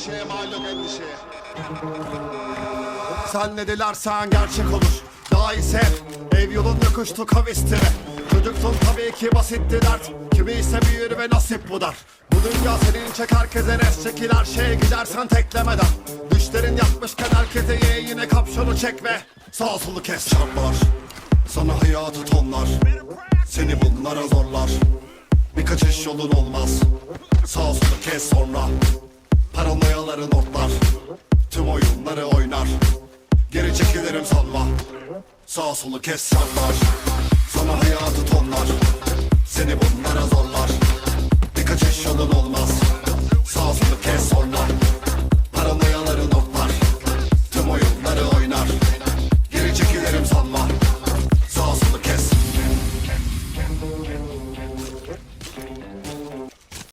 endişeye mal endişeye. Sen ne dilersen gerçek olur. Daha iyi sev Ev yolun yokuştu kavisti Çocuktun tabii ki basitti dert. Kimi ise büyür ve nasip bu dar. Bu dünya senin çek herkese res. Çekil her şeye gidersen teklemeden Düşlerin yatmışken herkese ye yine kapşonu çek ve Sağ solu kes Çarpar Sana hayatı tonlar. Seni bunlara zorlar. Bir kaçış yolun olmaz. Sağ solu kes sonra Paranoyaların otlar Tüm oyunları oynar. Geri çekilirim sanma Sağ solu kes şartlar Sana hayatı tonlar